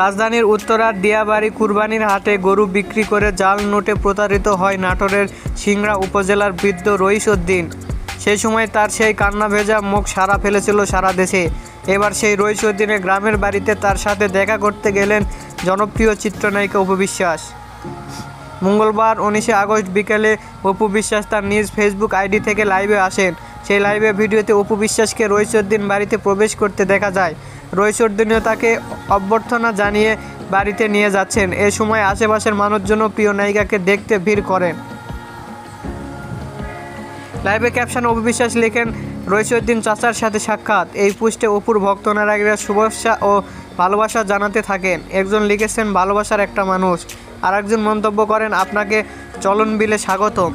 রাজধানীর উত্তরার দিয়াবাড়ি কুরবানির হাটে গরু বিক্রি করে জাল নোটে প্রতারিত হয় নাটোরের সিংড়া উপজেলার বৃদ্ধ রইস উদ্দিন সেই সময় তার সেই কান্না ভেজা মুখ সারা ফেলেছিল সারা দেশে। এবার সেই রইস উদ্দিনের গ্রামের বাড়িতে তার সাথে দেখা করতে গেলেন জনপ্রিয় চিত্রনায়িকা উপবিশ্বাস মঙ্গলবার উনিশে আগস্ট বিকেলে অপু বিশ্বাস তার নিজ ফেসবুক আইডি থেকে লাইভে আসেন। সেই লাইভে ভিডিওতে অপু বিশ্বাসকে রইসুদ্দিন বাড়িতে প্রবেশ করতে দেখা যায়। রইসুদ্দিনও তাকে অভ্যর্থনা জানিয়ে বাড়িতে নিয়ে যাচ্ছেন। এ সময় আশেপাশের মানুষজন প্রিয় নায়িকাকে দেখতে ভিড় করেন। লাইভে ক্যাপশন অপু বিশ্বাস লেখেন রইসুদ্দিন চাচার সাথে সাক্ষাৎ। এই পোস্টে অপুর ভক্ত ভক্তনারায়ীরা শুভেচ্ছা ও ভালোবাসা জানাতে থাকেন। একজন লিখেছেন, ভালোবাসার একটা মানুষ। আর একজন মন্তব্য করেন, আপনাকে চলন বিলে স্বাগতম।